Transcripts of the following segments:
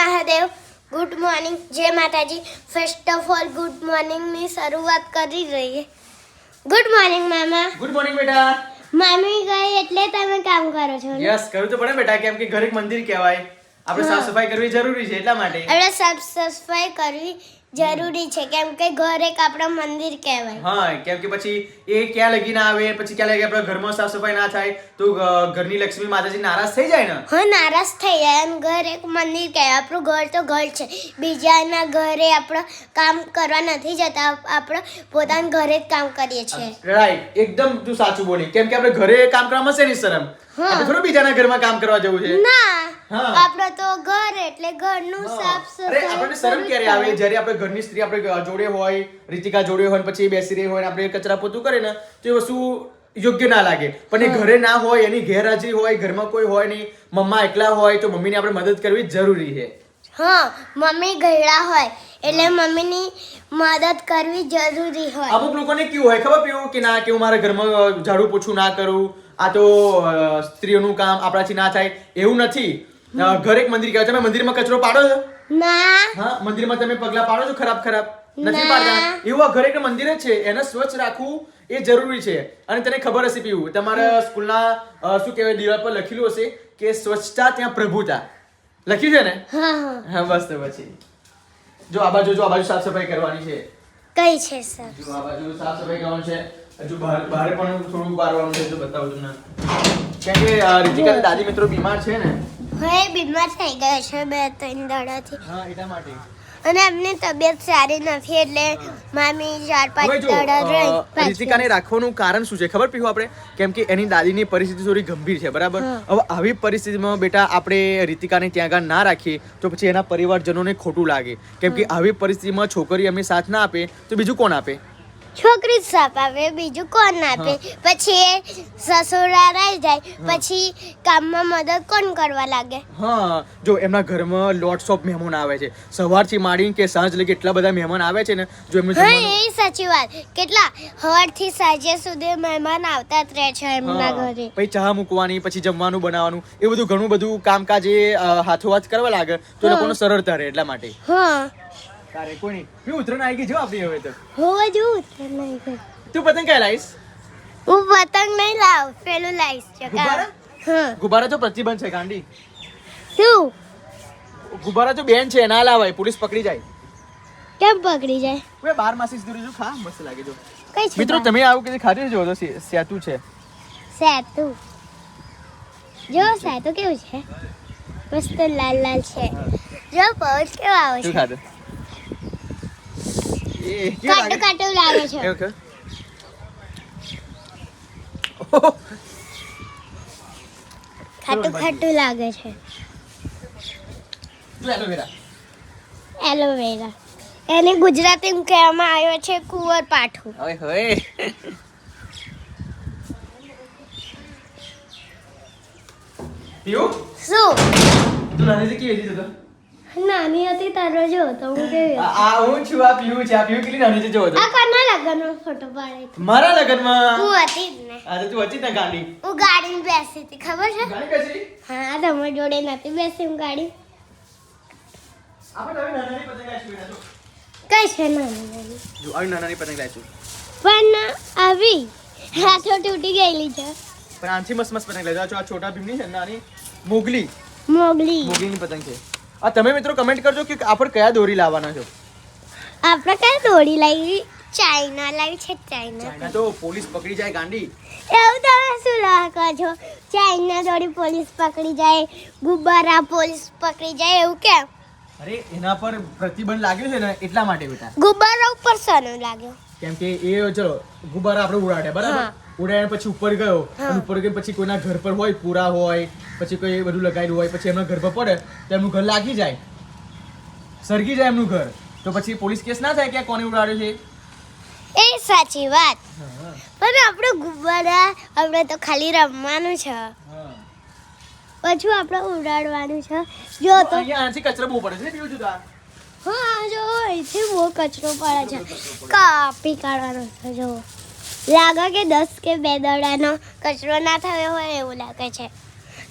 Mahadev good morning જય માતાજી. First of all good મોર્નિંગની શરૂઆત કરી રહીએ ગુડ મોર્નિંગ મામા. ગુડ મોર્નિંગ બેટા. મામી ગઈ એટલે તમે કામ કરો છો? યસ કરવું તો પડે બેટા કેમ કે ઘરે એક મંદિર કહેવાય. આપણે સાફ સફાઈ કરવી જરૂરી છે એટલા માટે. આપણે સાફ સફાઈ કરવી જરૂરી છે કેમ કે ઘર એક આપણા મંદિર કહેવાય. હા કેમ કે પછી એ ક્યાં લગી ના આવે પછી ક્યાં લગી આપણા ઘરમાં સાફ સફાઈ ના થાય તો ઘરની લક્ષ્મી માતાજી નારાજ થઈ જાય ને? હા નારાજ થઈ જાય એમ ઘર એક મંદિર કહેવાય. આપણું ઘર તો ઘર છે બીજાના ઘરે આપણે કામ કરવા નથી જતા આપણે પોતાના ઘરે જ કામ કરીએ છીએ. રાઈટ એકદમ તું સાચું બોલી. કેમ કે આપણે ઘરે કામ કરવામાં છે ની શરમ. આપણે થોડું બીજાના ઘરમાં કામ કરવા જવું છે. ના. આપણો તો ઘર એટલે ઘરનું. સાફ સફાઈ આપણને શરમ ક્યારે આવે? જ્યારે આપણે ઘરની સ્ત્રી આપણે જોડે હોય રીતિકા જોડે હોય પછી બેસી રહી હોય આપણે કચરા પોતું કરે ને તો એ વસ્તુ યોગ્ય ના લાગે. પણ એ ઘરે ના હોય એની ગેરહાજરી હોય ઘરમાં કોઈ હોય નહીં મમ્મા એકલા હોય તો મમ્મીને આપણે મદદ કરવી જરૂરી છે. હા મમ્મી ગયડા હોય એટલે મમ્મીની મદદ કરવી જરૂરી હોય. અમુક લોકોને કેવું હોય ખબર પીવું કે ના કે હું મારા ઘરમાં ઝાડુ પોછું ના કરું આ તો સ્ત્રીઓનું કામ આપણાથી ના થાય એવું નથી. ઘરે એક મંદિર કહેવાય તમે મંદિરમાં કચરો પાડો છો? ના. હા મંદિરમાં તમે પગલા પાડો છો ખરાબ ખરાબ? નથી પાડતા. એવું આ ઘરે એક મંદિર જ છે એને સ્વચ્છ રાખવું એ જરૂરી છે. અને તને ખબર હશે પીવું તમારા સ્કૂલના શું કહેવાય દિવાલ પર લખેલું હશે કે સ્વચ્છતા ત્યાં પ્રભુતા. લખ્યું છે ને? હા બસ તો પછી. જો આ બાજુ જો આ બાજુ સાફ સફાઈ કરવાની છે. કઈ છે સર જો આ બાજુ સાફ સફાઈ કરવાનું છે. હજુ બહાર બહાર પણ થોડું વારવાનું છે તો બતાવું તમને. કેમ કે અ, દાદી મિત્રો બીમાર છે ને? હવે બીમાર થઈ ગયો છે બે ત્રણ દાડાથી. હા એટલા માટે. અને એમની તબિયત સારી નથી એટલે મામી ચાર હવે પાંચ દાડા રહી અ, રાખવાનું કારણ શું છે? ખબર પીવું આપણે? કેમ કે એની દાદીની પરિસ્થિતિ થોડી ગંભીર છે બરાબર? હવે આવી પરિસ્થિતિમાં બેટા આપણે રીતિકાને ત્યાં આગળ ના રાખીએ તો પછી એના પરિવારજનોને ખોટું લાગે. કેમ કે આવી પરિસ્થિતિમાં છોકરી અમે સાથ ના આપે તો બીજું કોણ આપે? છોકરી સાપ આપે બીજું કોણ આપે? પછી એ સસુરા રહી જાય પછી કામમાં મદદ કોણ કરવા લાગે? હા જો એમના ઘરમાં લોટ્સ ઓફ મહેમાન આવે છે. સવારથી માંડીને કે સાંજ લગી એટલા બધા મહેમાન આવે છે ને જો એમને હા એ સાચી વાત. કેટલા? સવારથી સાંજે સુધી મહેમાન આવતા જ રહે છે એમના ઘરે. પછી ચા મૂકવાની પછી જમવાનું બનાવવાનું એ બધું ઘણું બધું કામકાજ એ હાથો હાથોહાથ કરવા લાગે તો લોકોને સરળતા રહે એટલા માટે. હા. તારે નહીં હું ઉતરણ આવી ગઈ જો આપણી હવે તો. હોવા જો છે આવી ગઈ તું પતંગ કઈ લાવીશ? હું પતંગ નહીં લાવ પેલું લાવીશ ચકા ગુબારા તો પ્રતિબંધ છે ગાંડી. શું? ગુબારા તો બેન છે ના લાવાય પોલીસ પકડી જાય. કેમ પકડી જાય? હવે બાર માસી દૂરી જો ખા મસ્ત લાગે જો. કઈ મિત્રો તમે આવું કે ખાધી જો તો સેતુ છે. સેતુ. જો સેતુ કેવું છે? મસ્ત લાલ લાલ છે. જો પૌચ કેવો આવે છે? કાટું લાગે? લાગે છે. ઓકે ખાટું ખાટું લાગે છે. એલોવેરા. એને ગુજરાતીમાં કહેવામાં આવ્યો છે કુંવર પાઠું. ઓય હોય. પીવું શું? તું નાની કેવી હતી તો? નાની હતી તારો જો તો હું કેવી આ આ હું છું આ પીવું છે આ પીવું કેટલી નાની છે જો તો. આ કરના લગનનો ફોટો પાડે મારા લગનમાં? હું હતી જ ને. આજે તું હતી ને ગાડી. હું ગાડીમાં બેસી હતી ખબર છે? ગાડી કશી? હા તમારી જોડે નથી બેસી હું ગાડી. આપણે હવે નાની પતંગ લાવીશું કઈ છે નાની નાની જો આવી નાની પતંગ લાવીશું. પણ આવી. હાથો તૂટી ગયેલી છે. પણ આનથી મસ્ત મસ્ત પતંગ લાવીશું આ છોટા ભીમની છે નાની. મોગલી. મોગલી. મોગલીની પતંગ છે. આ તમે મિત્રો કમેન્ટ કરજો કે આપણે કયા દોરી લાવવાના છો. આપણે કયા દોડી લાવી? ચાઇના લાવી છે ચાઇના. તો પોલીસ પકડી જાય ગાંડી. એવું તમે શું લાગો છો ચાઇના દોડી પોલીસ પકડી જાય ગુબ્બારા પોલીસ પકડી જાય એવું કેમ? અરે એના પર પ્રતિબંધ લાગ્યો છે ને એટલા માટે બેટા. ગુબ્બારા ઉપર સનો લાગ્યો? કેમ કે એ ચલો ગુબ્બારા આપણે ઉડાડે બરાબર. ઉડાડ્યા પછી ઉપર ગયો ઉપર ગયો પછી કોઈના ઘર પર હોય પૂરા હોય પછી કોઈ એ બધું લગાવેલું હોય પછી એમના ઘર પર પડે તો એમનું ઘર લાગી જાય. સરગી જાય એમનું ઘર. તો પછી પોલીસ કેસ ના થાય કે કોને ઉડાડ્યું છે એ? સાચી વાત. પણ આપણે ગુબ્બારા આપણે તો ખાલી રમવાનું છે. પછી આપણે ઉડાડવાનું છે. જો તો. અહીંયા આનાથી કચરો બહુ પડે છે ને બીજું જુદા? હા જો અહીંથી બહુ કચરો પડે છે. કાપી કાઢવાનો છે જો. લાગે કે દસ કે બે દડાનો કચરો ના થયો હોય એવું લાગે છે.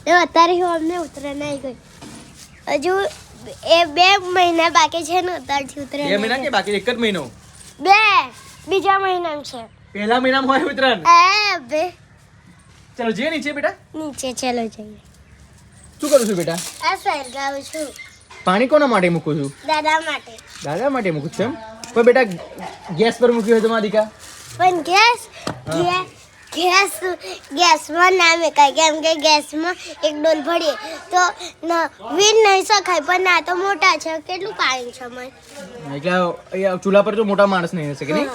અત્યારે હું અમને ઉતરે નહીં ગઈ હજુ એ બે મહિના બાકી છે ને ઉત્તરથી બે મહિના કે બાકી? એક જ મહિનો? બે. બીજા મહિનામાં છે. પહેલા મહિનામાં હોય ઉત્તરાયણ એ બે. ચલો જઈએ નીચે બેટા. નીચે ચલો જઈએ. શું કરું છું બેટા? આ સરગાવું છું. પાણી કોના માટે મૂકું છું? દાદા માટે. દાદા માટે મૂકું છું એમ? પણ બેટા ગેસ પર મૂક્યું હોય તો મારા દીકા? પણ ગેસ? ગેસ? ગેસ ગેસમાં ના મેકાય. કેમ કે ગેસમાં એક ડોલ ભરીએ. તો વીજ નહીં શકાય પણ ના તો મોટા છે. કેટલું પાણી છે મને એટલે ચૂલા પર તો મોટા માણસ નહીં હશે કે નહીં?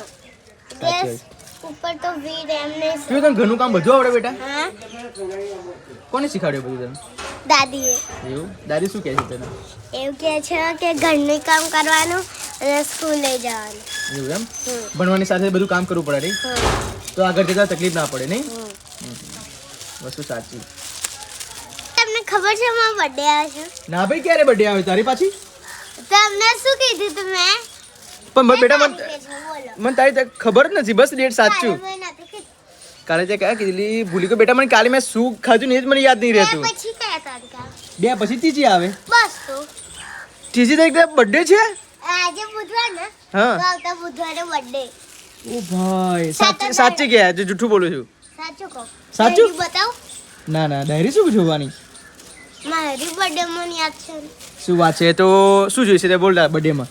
ગેસ ઉપર તો વીજ એમ નહીં કેવું તને ઘરનું કામ બધું આવડે બેટા? કોને શીખવાડ્યું બધું તને દાદીએ. એવું? દાદી શું કહે છે તને? એવું કહે છે કે ઘરનું કામ કરવાનું અને સ્કૂલે જવાનું. એવું એમ? ભણવાની સાથે બધું કામ કરવું પડે હમ, તો આગળ જતા તકલીફ ના પડે નહીં. વસ્તુ સાચી. તમને ખબર છે મારો બર્થડે આવે છે? ના ભાઈ ક્યારે બર્થડે આવે? તારી પાછી? તમને શું કીધું તું મેં? પણ બેટા મને મને તારી ખબર જ નથી બસ ડેટ સાચું કાલે કીધી. તે કયા કીધેલી? ભૂલી ગયો. બેટા મને કાલે મેં શું ખાધું ને એ જ મને યાદ નહીં રહેતું. પછી કયા તારીખ બે પછી ત્રીજી આવે. બસ તો. ત્રીજી તારીખ બર્થડે છે? આજે બુધવાર ને? હા. આવતા બુધવારે બર્થડે ઓ ભાઈ સાચી સાચી કે જો જૂઠું બોલું છું. સાચું કહો. સાચું? બતાવ. ના ના ડાયરી શું જોવાની? મારી બર્થડે મને યાદ છે. શું વાત છે? તો શું જોઈશે તે બોલતા બર્થડેમાં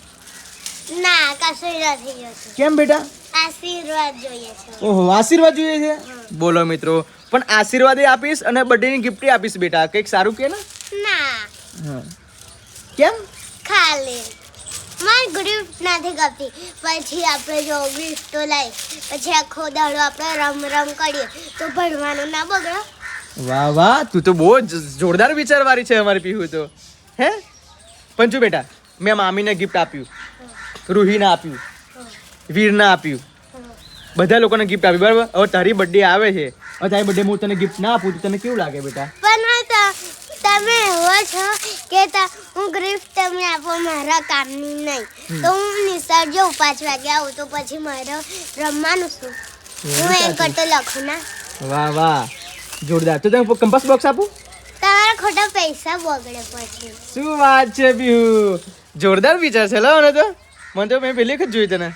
ના કશું નથી જોતું કેમ બેટા? આશીર્વાદ જોઈએ છે. ઓહો આશીર્વાદ જોઈએ છે? બોલો મિત્રો પણ આશીર્વાદ એ આપીશ અને બર્થડેની ગિફ્ટ આપીશ બેટા. કંઈક સારું કે ને? ના. હા. કેમ? ખાલી. મારે ગ્રીફ નથી ગમતી. પછી આપણે જો ગ્રીફ તો લાઈ. પછી આખો દાડો આપણે રમ રમ કરીએ. તો ભણવાનું ના બગડે. વાહ વાહ તું તો બહુ જોરદાર વિચારવાળી છે અમારી પીહુ તો. હે? પંચુ બેટા મેં મામીને ગિફ્ટ આપ્યું. રૂહીને આપ્યું. વીરને આપ્યું. બધા લોકોને ગિફ્ટ આપ્યું બરાબર? હવે તારી બર્થડે આવે છે. હવે તારી બર્થડે હું તને ગિફ્ટ ના આપું તો તને કેવું લાગે બેટા? પણ તમે એવો છો કે હું ગ્રીફ તમને આપો મારા કામની નહીં. તો હું નિસર્જ જાઉં પાંચ વાગે આવું તો પછી મારે રમવાનું શું હું એમ કરતો લખું ના. વાહ વાહ. જોરદાર. તો તમે કંપાસ બોક્સ આપું? તમારા ખોટા પૈસા બગડે પછી. શું વાત છે બીહુ? જોરદાર વિચાર છે લાવો ને તો. મને તો મેં પહેલી વખત જોઈ તને.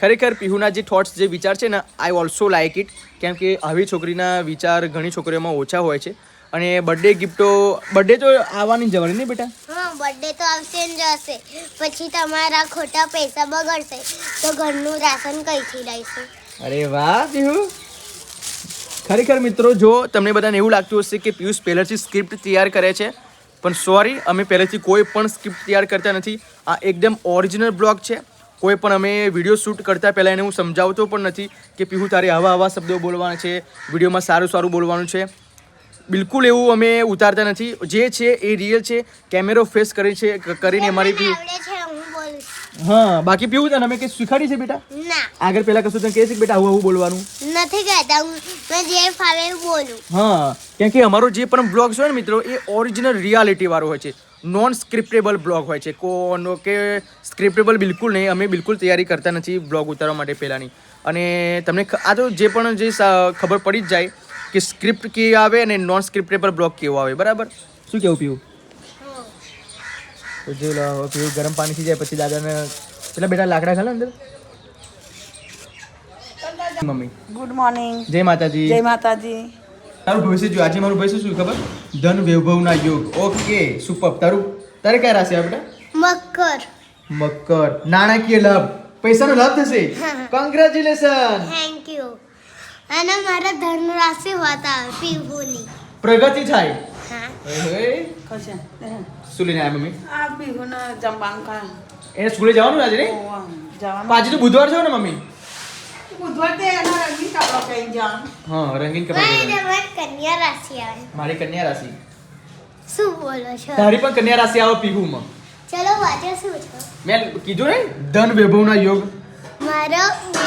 ખરેખર પીહુના જે થોટ્સ જે વિચાર છે ને આઈ ઓલ્સો લાઇક ઇટ કેમ કે આવી છોકરીના વિચાર ઘણી છોકરીઓમાં ઓછા હોય છે. અને બર્થડે ગિફ્ટો બર્થડે તો આવવાની જ જવાની નહીં બેટા? હા બર્થડે તો આવશે ને જશે પછી તમારા ખોટા પૈસા બગડશે. તો ઘરનું રાશન કઈથી લઈશું? અરે વાહ પીહુ ખરેખર મિત્રો જો તમને બધાને એવું લાગતું હશે કે પિયુષ પહેલેથી સ્ક્રિપ્ટ તૈયાર કરે છે પણ સોરી અમે પહેલેથી કોઈ પણ સ્ક્રિપ્ટ તૈયાર કરતા નથી. આ એકદમ ઓરિજિનલ બ્લોગ છે. કોઈ પણ અમે વીડિયો શૂટ કરતા પહેલાં એને હું સમજાવતો પણ નથી કે પીહુ તારે આવા આવા શબ્દો બોલવાના છે વિડીયોમાં સારું સારું બોલવાનું છે. બિલકુલ એવું અમે ઉતારતા નથી. જે છે એ રિયલ છે. કેમેરો ફેસ કરે છે કરીને અમારી છે હું બાકી પીહુ તને અમે કંઈ શીખવાડી છે બેટા? ના. આગળ પહેલાં કશું તને કહે છે બેટા આવું આવું બોલવાનું? નથી કહેતા હું જે ફાવે બોલું. હા કેમ કે અમારો જે પણ બ્લોગ છે ને મિત્રો એ ઓરિજિનલ રિયાલિટી વાળો હોય છે. નોન સ્ક્રિપ્ટેબલ બ્લોગ હોય છે. કોનો કે સ્ક્રિપ્ટેબલ બિલકુલ નહીં. અમે બિલકુલ તૈયારી કરતા નથી બ્લોગ ઉતારવા માટે પહેલાંની. અને તમને આ તો જે પણ જે ખબર પડી જ જાય કે સ્ક્રિપ્ટ કેવી આવે અને નોન સ્ક્રિપ્ટ પર બ્લોગ કેવો આવે બરાબર? શું કેવું પીવું તો જો લો, પીવું ગરમ પાણી થઈ જાય પછી દાદાને પેલા બેટા લાકડા ખાલે અંદર? મમ્મી. ગુડ મોર્નિંગ જય માતાજી. જય માતાજી. તારું ભવિષ્ય જો આજે મારું ભવિષ્ય શું ખબર? ધન વૈભવના યોગ. ઓકે સુપર તારું તારે ક્યાં રાશિ આપણે મકર. મકર. નાણાકીય લાભ. પૈસાનો લાભ થશે. કોંગ્રેચ્યુલેશન થેન્ક અને મારા ધન રાશિ હોતા પીહુની. પ્રગતિ થાય. હા. શું લઈને આવ્યા મમ્મી? આ બિહુને જમવાનું કા એને સ્કૂલે જવાનું આજે નહીં? જવાનું. આજે તો બુધવાર છે ને મમ્મી? બુધવાર તે એના રંગીન કપડાં પહેરી જવાનું. હા રંગીન કપડાં કન્યા રાશિ આવે. મારી કન્યા રાશિ. શું બોલો છો? તારી પણ કન્યા રાશિ આવે પીહુમાં. ચલો વાંચો શું છો? મેં કીધું ને ધન વૈભવના યોગ. મારો બે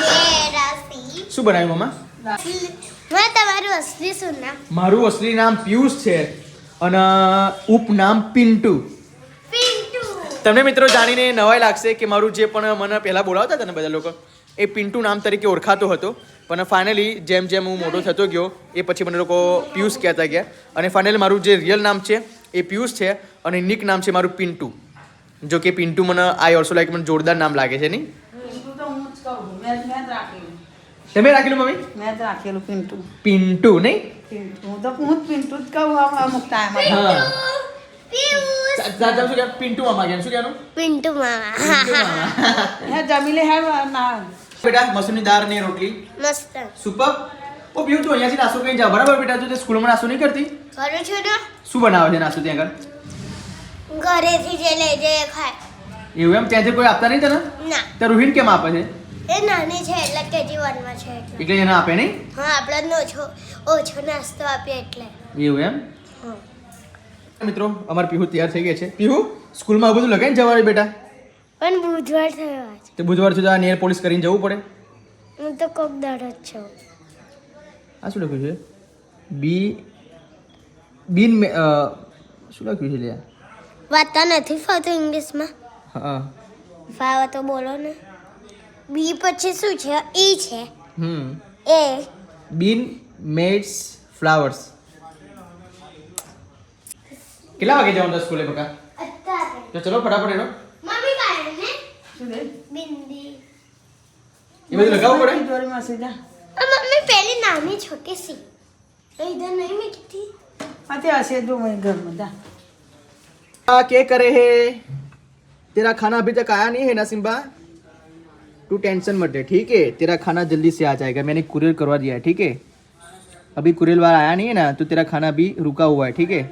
રાશિ. શું બનાવ્યું મમ્મા? મેં તમારું અસલી શું નામ? મારું અસલી નામ પિયુષ છે અને ઉપનામ પિન્ટુ. પિન્ટુ. તમને મિત્રો જાણીને નવાઈ લાગશે કે મારું જે પણ મને પહેલાં બોલાવતા હતા ને બધા લોકો એ પિન્ટુ નામ તરીકે ઓળખાતો હતો. પણ ફાઇનલી જેમ જેમ હું મોટો થતો ગયો એ પછી મને લોકો પિયુષ કહેતા ગયા. અને ફાઇનલી મારું જે રિયલ નામ છે એ પિયુષ છે અને નિક નામ છે મારું પિન્ટુ. જો કે પિન્ટુ મને આઈ ઓલ્સો લાઈક મને જોરદાર નામ લાગે છે નહીં પિન્ટુ તો હું જ કહું છું. મેં જ- મેં જ રાખેલું તમે રાખેલું મમ્મી? મેં જ રાખેલું પિન્ટુ. પિન્ટુ નહીં? પિન્ટુ. હું તો હું જ પિન્ટુ જ કહું આમ અમુક ટાઈમ હા. જા- જા- જા, શું કહેવાનું? પિન્ટુ મામા કહેવાનું. શું કહેવાનું? પિન્ટુ મામા. હે જમી લે હે ના. બેટા મસૂરની દાળ ને રોટલી. મસ્ત. સુપર. ઓ પીવું તું અહીંયાથી નાસ્તો કરીને જા બરાબર બેટા? તું તે સ્કૂલમાં નાસ્તો નહીં કરતી? કરું છું ને. શું બનાવે છે નાસ્તો ત્યાં આગળ? ઘરેથી જે લઈ ખાય. એવું એમ? ત્યાંથી કોઈ આપતા નહીં તને? ના. ત્યાં રૂહીન કેમ આપે છે? એ નાની છે એટલે કેજી વનમાં છે એટલે. એને આપે નહીં? હા આપણને ઓછો ઓછો નાસ્તો આપીએ એટલે. એવું એમ? હા. મિત્રો અમાર પીહુ તૈયાર થઈ ગયા છે. પીહુ સ્કૂલમાં બધું લગાઈને જવાનું બેટા? પણ બુધવાર થયો આજ. તો બુધવાર સુધી આ નેર પોલીસ કરીને જવું પડે? હું તો કોક જ છું. આ શું લખ્યું છે? બી બિન શું લખ્યું છે લ્યા? વાંચતા નથી ફાવતું ઇંગ્લિશમાં હા. ફાવે તો બોલો ને. બી પછી શું છે ઈ છે હમ એ બિન મેડ્સ ફ્લાવર્સ કેટલા વાગે જવાનું હતા સ્કૂલે બકા અત્યારે તો ચલો ફટાફટ એનો મમ્મી કાઢે ને શું રે બિંદી એ બધું લગાવવું પડે તિજોરીમાં સીધા और मम्मी पहले नानी छोटी सी तो इधर नहीं मिली थी હા તે હશે જો મેં ઘરમાં જા आ, क्या करे है तेरा खाना अभी तक आया नहीं है ना सिम्बा तू टेंशन मत ले ठीक है तेरा खाना जल्दी से आ जाएगा मैंने कुरियर करवा दिया है ठीक है अभी कुरियर वाला आया नहीं है ना तो तेरा खाना अभी रुका हुआ है ठीक है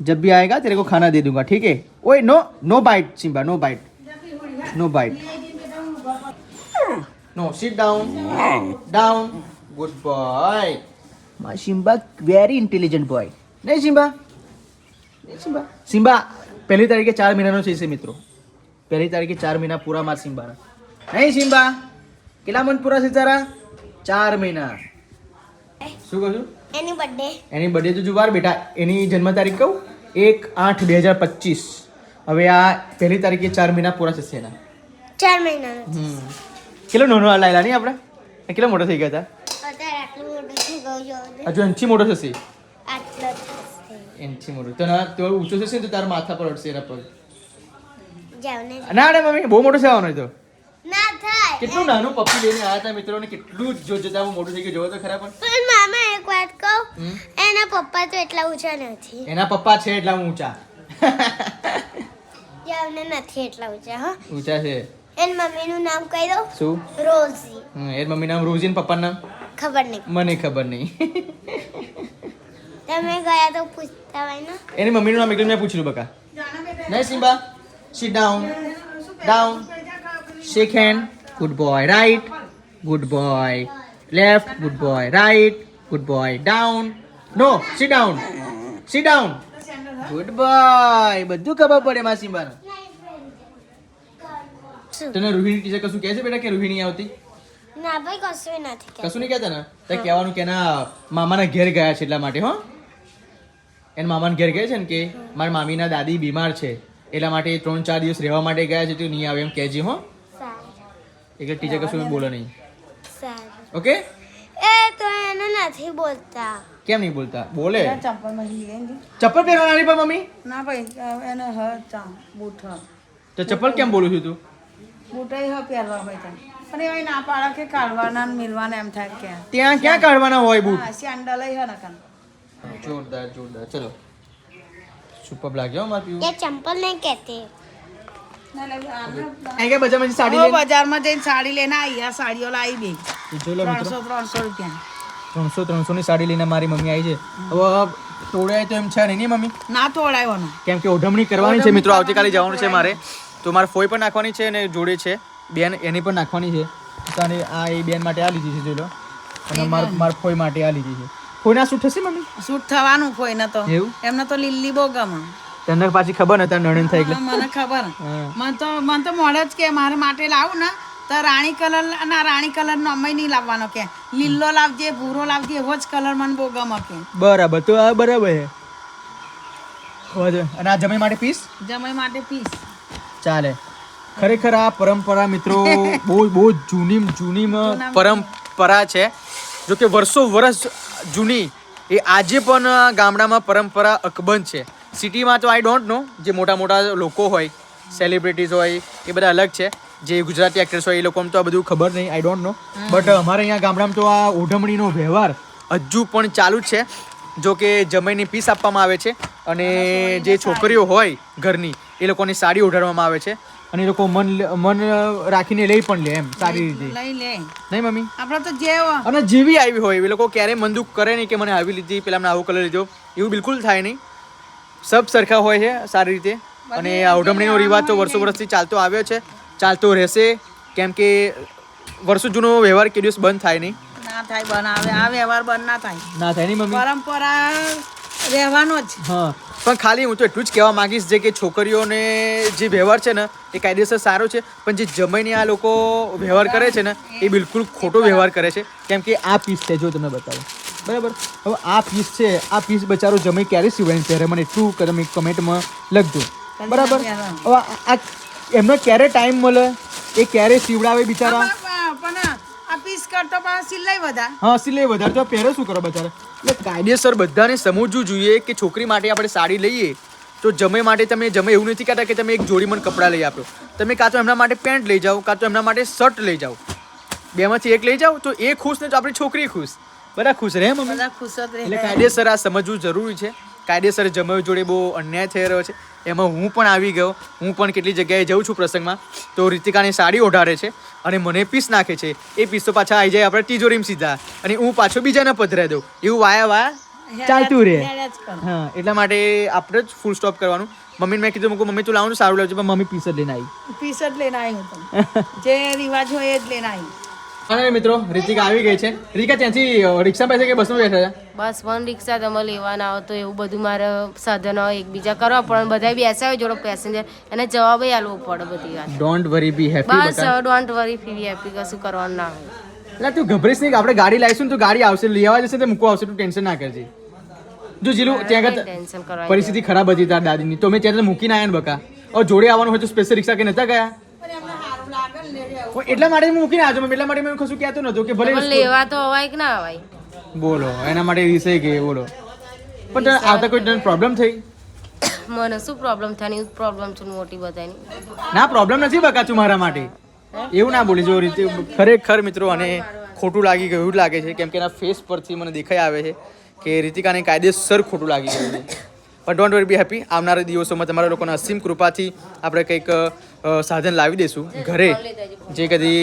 जब भी आएगा तेरे को खाना दे दूंगा ठीक है ओए no no bite Simba no bite no bite no sit down down good boy my Simba very intelligent boy नहीं सिम्बा સિમ્બા સિમ્બા પહેલી તારીખે ચાર મહિનાનો છે છે મિત્રો પહેલી તારીખે ચાર મહિના પૂરા માર સિમ્બાના નહીં સિમ્બા? કેટલા મંથ પૂરા છે તારા? ચાર મહિના. શું કહું એની બર્થડે એની બર્થડે તો જુવાર બેટા. એની જન્મ તારીખ કહું? એક આઠ બે હજાર પચીસ. હવે આ પહેલી તારીખે ચાર મહિના પૂરા થશે એના. ચાર મહિના. કેટલો નાનો લાયેલા નહીં આપણે? કેટલો મોટો થઈ ગયા હતા? હજુ અંચી મોટો થશે? એનથી મોટો. તો ના તો ઊંચો થશે ને તો તારા માથા પર અડશે એના પર. ના. ના મમ્મી બહુ મોટો છે આવવાનો તો. કેટલું નાનું પપ્પી લઈને આવ્યા હતા મિત્રોને કેટલું જ જો જોતા મોટું થઈ ગયું. જોવો તો ખરા પણ. મામા એક વાત કહું એના પપ્પા તો એટલા ઊંચા નથી. એના પપ્પા છે એટલા ઊંચા. યાવને નથી એટલા ઊંચા હા. ઊંચા છે. એન મમ્મીનું નામ કહી દો શું? રોઝી. હમ, એ મમ્મી નામ રોઝી ને પપ્પા નામ? ખબર નહીં. મને ખબર નહીં. તમે ગયા તો પૂછતા હોય ને. એની મમ્મીનું નામ એકદમ મેં પૂછ્યું બકા. નહીં Simba? sit down. down. shake hand. Good boy right. Good boy left. Good boy right. Good boy down. No sit down. Sit down. Good boy. બધું ખબર પડે માસી સિમ્બાને તને રોહિણી ટીચર કશું કહે છે બેટા કે રોહિણી આવતી? ના ભાઈ કશું નથી કશું નહીં કહેતા ને? તે કહેવાનું કે ના મામાના ઘેર ગયા છે એટલા માટે હો. એના મામાના ઘેર ગયા છે ને કે મારા મામીના દાદી બીમાર છે એટલા માટે ત્રણ ચાર દિવસ રહેવા માટે ગયા છે તો નહીં આવે એમ કહેજે હો. એટલે ટીચર કશું બી બોલે નહીં ઓકે એ તો એને નથી બોલતા કેમ નહીં બોલતા બોલે ચપ્પલ ચપ્પલ પહેરવાની પણ મમ્મી ના ભાઈ એને હ ચા બૂટ તો ચપ્પલ કેમ બોલું છું તું બૂટાઈ હ પહેરવા હોય ત્યાં પણ એ ના પાડે કાઢવાના મિલવાના એમ થાય કે ત્યાં ક્યાં કાઢવાના હોય બૂટ સેન્ડલ હ નકન જોરદાર જોરદાર ચલો સુપર લાગ્યો અમાર ચંપલ નહીં કહેતી બજારમાં જઈને સાડી લઈને આવી આ સાડીઓ લાવી બે ત્રણસો ત્રણસો ત્રણસો ત્રણસો ની સાડી લઈને મારી મમ્મી આવી છે. તોડાય તો એમ છે નહીં મમ્મી? ના તોડાયવાનો. કેમ કે ઓઢમણી કરવાની છે મિત્રો આવતીકાલે જવાનું છે મારે. તો મારે ફોઈ પણ નાખવાની છે અને જોડે છે. બેન એની પણ નાખવાની છે. અને આ એ બેન માટે આ લીધી છે જોઈ લો. અને મારા મારા ફોઈ માટે આ લીધી છે. ફોઈના શૂટ થશે મમ્મી? શૂટ થવાનું ફોઈના તો. એવું? એમને તો લીલી બહુ ગમે. તને પાછી ખબર ને તાર નણંદ એટલે. મને ખબર. મને તો મને તો મોડે જ કે મારે માટે લાવું ને તો રાણી કલર ના રાણી કલર નો અમે નહીં લાવવાનો કે. લીલો લાવજે ભૂરો લાવજે એવો જ કલર મને બહુ ગમે કે. બરાબર તો આ બરાબર છે. અને આ જમાઈ માટે પીસ? જમાઈ માટે પીસ. ચાલે. ખરેખર આ પરંપરા મિત્રો બહુ બહુ જૂની જૂની પરંપરા છે. જો કે વર્ષો વર્ષ જૂની એ આજે પણ ગામડામાં પરંપરા અકબંધ છે. સિટીમાં તો આઈ ડોન્ટ નો જે મોટા મોટા લોકો હોય સેલિબ્રિટીઝ હોય એ બધા અલગ છે. જે ગુજરાતી એક્ટર્સ હોય એ લોકોને તો આ બધું ખબર નહીં આઈ ડોન્ટ નો બટ અમારે અહીંયા ગામડામાં તો આ ઓઢમણીનો વ્યવહાર હજુ પણ ચાલુ જ છે. જો કે જમાઈની પીસ આપવામાં આવે છે અને જે છોકરીઓ હોય ઘરની એ લોકોની સાડી ઓઢાડવામાં આવે છે. અને એ લોકો મન મન રાખીને લઈ પણ લે એમ સારી રીતે. લઈ લે. નહીં મમ્મી? આપણે તો જે અને જેવી આવી હોય એ લોકો ક્યારેય મન દુઃખ કરે નહીં કે મને આવી લીધી પેલા મને આવો કલર લીધો. એવું બિલકુલ થાય નહીં. સબ સરખા હોય છે સારી રીતે. અને આ રિવાજ તો વર્ષો વર્ષથી ચાલતો આવ્યો છે. ચાલતો રહેશે કેમ કે વર્ષો જૂનો વ્યવહાર કે દિવસ બંધ થાય નહીં. ના થાય બનાવે. આ વ્યવહાર બંધ ના થાય. ના થાય નહીં મમ્મી? પરંપરા રહેવાનો જ હા. પણ ખાલી હું તો એટલું જ કહેવા માંગીશ જે કે છોકરીઓને જે વ્યવહાર છે ને એ કાયદેસર સારો છે પણ જે જમાઈને આ લોકો વ્યવહાર કરે છે ને એ બિલકુલ ખોટો વ્યવહાર કરે છે. કેમ કે આ પીસ છે જો તમને બતાવો. બરાબર? હવે આ પીસ છે આ પીસ બચારો જમી ક્યારે સિવાય પહેરે મને એટલું તમે કમેન્ટમાં લખજો. બરાબર? હવે આ- એમનો ક્યારે ટાઈમ મળે? એ ક્યારે સીવડાવે બિચારા? આ પીસ કરતો પણ સિલાઈ વધારે. હા સિલાઈ વધારે. તો પહેરે શું કરો બચારા? એટલે કાયદેસર બધાને સમજવું જોઈએ કે છોકરી માટે આપણે સાડી લઈએ તો જમે માટે તમે જમે એવું નથી કહેતા કે તમે એક જોડી મને કપડાં લઈ આપો. તમે કાં તો એમના માટે પેન્ટ લઈ જાઓ કાં તો એમના માટે શર્ટ લઈ જાઓ. બેમાંથી એક લઈ જાઓ તો એ ખુશ ને તો આપણી છોકરી ખુશ. બધા ખુશ રહે મમ્મી? બધા ખુશ જ એટલે કાયદેસર આ સમજવું જરૂરી છે. કાયદેસર જમાઈ જોડે બહુ અન્યાય થઈ રહ્યો છે. એમાં હું પણ આવી ગયો. હું પણ કેટલી જગ્યાએ જઉં છું પ્રસંગમાં. તો રીતિકાની સાડી ઓઢાડે છે અને મને પીસ નાખે છે. એ પીસ તો પાછા આવી જાય આપણે તિજોરીમાં સીધા. અને હું પાછો બીજાને પધરાઈ દઉં. એવું વાયા વાયા ચાલતું રહે. હા એટલા માટે આપણે જ ફૂલ સ્ટોપ કરવાનું. મમ્મી મેં કીધું મૂકું મમ્મી તું લાવવાનું સારું લાવજો પણ મમ્મી પીસ જ લઈને આવી. પીસ જ લઈને આવી હું જે રિવાજ હોય એ જ લઈને આવી. અને મિત્રો રિતિકા આવી ગઈ છે. રિતિકા ત્યાંથી રિક્ષા પાસે કે બસમાં બેઠા છે બસ પણ રિક્ષા તમે લેવાના આવો તો એવું બધું મારે સાધનો એકબીજા કરવા પણ બધા બેસા હોય જોડો પેસેન્જર એને જવાબ આલવો પડે બધી વાત ડોન્ટ વરી બી હેપી બસ ડોન્ટ વરી ફી હેપી કશું કરવાનું ના હોય. એટલે તું ગભરીશ નહીં આપણે ગાડી લાવીશું તો ગાડી આવશે લેવા જશે તો મૂકવા આવશે તું ટેન્શન ના કરજે. જો જીલું ત્યાં પરિસ્થિતિ ખરાબ હતી તાર દાદીની. તો મેં ત્યાં મૂકીને આવ્યા ને બકા. જોડે આવવાનું હોય તો સ્પેશિયલ રિક્ષા કે નતા ગયા? એટલા માટે હું મૂકીને આવ્યો એટલા માટે મેં કશું કહેતો નતો કે ભલે લેવા તો અવાય કે ના અવાય બોલો એના માટે વિષય કે બોલો. પણ આવતા કોઈ પ્રોબ્લેમ થઈ? મને શું પ્રોબ્લેમ થાય? પ્રોબ્લેમ છે મોટી બધાની. ના પ્રોબ્લેમ નથી બકાચું મારા માટે. એવું ના બોલી જો રીતે ખરેખર મિત્રો અને ખોટું લાગી ગયું એવું લાગે છે કેમ કે એના ફેસ પરથી મને દેખાઈ આવે છે કે રીતિકાને કાયદેસર ખોટું લાગી ગયું છે. પણ ડોન્ટ વરી બી હેપી આવનારા દિવસોમાં તમારા લોકોના અસીમ કૃપાથી આપણે કંઈક સાધન લાવી દઈશું ઘરે. જે કદી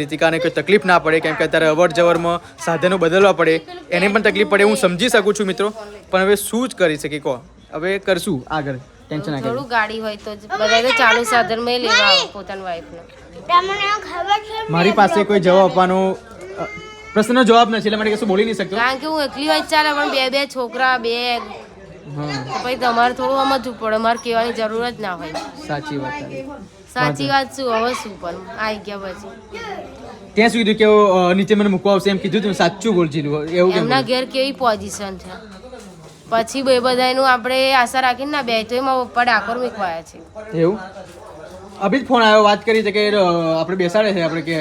રીતિકાને કોઈ તકલીફ ના પડે કેમ કે અત્યારે અવર જવરમાં સાધનો બદલવા પડે એને પણ તકલીફ પડે હું સમજી શકું છું મિત્રો. પણ હવે શું જ કરી શકી કહો. હવે કરશું આગળ. ટેન્શન ના થોડું ગાડી હોય તો બધા ચાલુ સાધન મેં લેવા પોતાની વાઈફને તમને ખબર છે મારી પાસે કોઈ જવાબ આપવાનો પ્રશ્નનો જવાબ નથી એટલે મને કશું બોલી નહીં શકતો. કારણ કે હું એકલી હોય ચાલે પણ બે બે છોકરા બે પછી તમારે થોડું સમજવું પડે મારે કહેવાની જરૂર જ ના હોય. સાચી વાત. સાચી વાત શું હવે શું પણ આવી ગયા પછી. ત્યાં સુધી કે નીચે મને મૂકવા આવશે એમ કીધું તું સાચું બોલજીલું એવું એમના ઘેર કેવી પોઝિશન છે? પછી બે બધાનું આપણે આશા રાખીને ના બે તો એમાં પપ્પા ડાકોર મૂકવાયા છે. એવું? અભી જ ફોન આવ્યો વાત કરી છે કે આપણે બેસાડે છે આપણે કે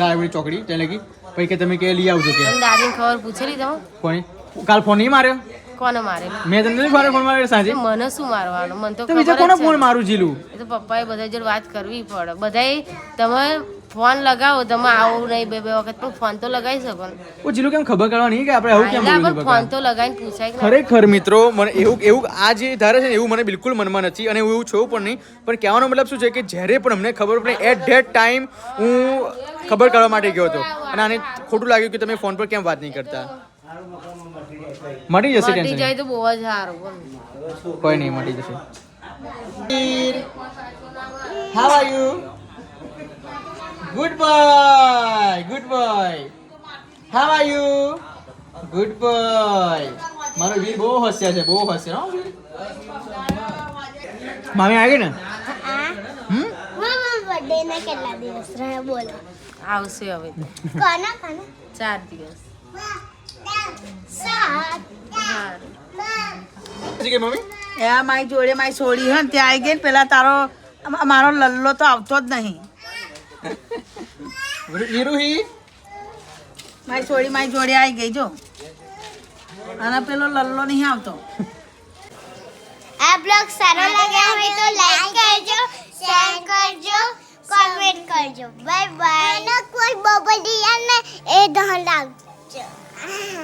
રાયવડી ચોકડી ત્યાં લગી. પછી કે તમે કે લઈ આવજો કે. દાદી ખબર પૂછેલી તમે કોની કાલ ફોન નહીં માર્યો? કોને મારે? મેં તમને નથી મારે ફોન માર્યો સાંજે. મને શું મારવાનું? મને તો બીજા ખબર ફોન મારું જીલું? એ તો પપ્પાએ બધા જોડે વાત કરવી પડે. બધાએ તમે ફોન લગાવો તમે આવો નહીં બે બે વખત પણ ફોન તો લગાવી શકો ઓ જીલું કેમ ખબર કરવાની નહીં કે આપણે આવું કેમ બોલ્યું ફોન તો લગાવીને પૂછાય કે ખરેખર મિત્રો મને એવું એવું આ જે ધારે છે ને એવું મને બિલકુલ મનમાં નથી અને હું એવું છું પણ નહીં. પણ કહેવાનો મતલબ શું છે કે જ્યારે પણ અમને ખબર પડે એટ ધેટ ટાઈમ હું ખબર કરવા માટે ગયો હતો. અને આને ખોટું લાગ્યું કે તમે ફોન પર કેમ વાત નહીં કરતા? મટી જશે મટી જાય તો બહુ જ સારું કોઈ નહીં મટી જશે. How are you good boy good boy how are you good boy મારો વીર બહુ હોશિયાર છે બહુ હોશિયાર હો વીર. મામી આવી ને? હમ? મામા બર્થડે ના કેટલા દિવસ રહે બોલો? આવશે હવે કોના કોના? ચાર દિવસ. એ મારી જોડે મારી છોડી હે ત્યાં આવી ગઈ પેલા તારો મારો લલ્લો તો આવતો જ નહીં. મારી છોડી મારી જોડે આવી ગઈ જો. અને પેલો લલ્લો નહીં આવતો. આ બ્લોગ સારો લાગ્યો હોય તો લાઈક કરજો શેર કરજો કોમેન્ટ કરજો. Bye bye. અને કોઈ બબડિયા ને એ ધન લાવજો